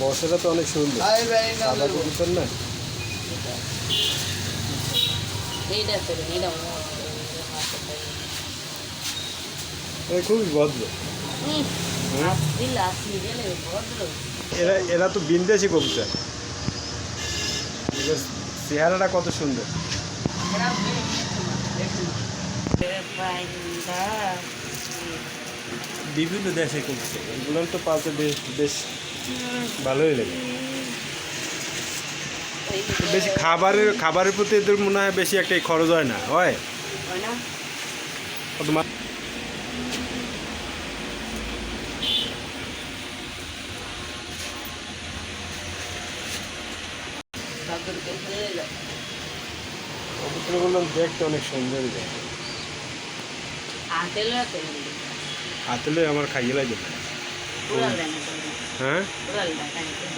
বর্ষাটা তো অনেক সুন্দর। সাদা কবুতর না? এরা খুবই ভদ্র। এরা এরা তো বিন্দেশি কবুতর। চেহারাটা কত সুন্দর। পাইন্দা বিভিন্ন দেশে কবুতর এগুলো তো পালতে বেশ বেশ ভালোই লাগে। বেশি খাবারের খাবারের প্রতি এদের মনে হয় বেশি একটা খরচ হয় না হয়? দেখতে অনেক সুন্দর। যায় আতেল আছে হাতে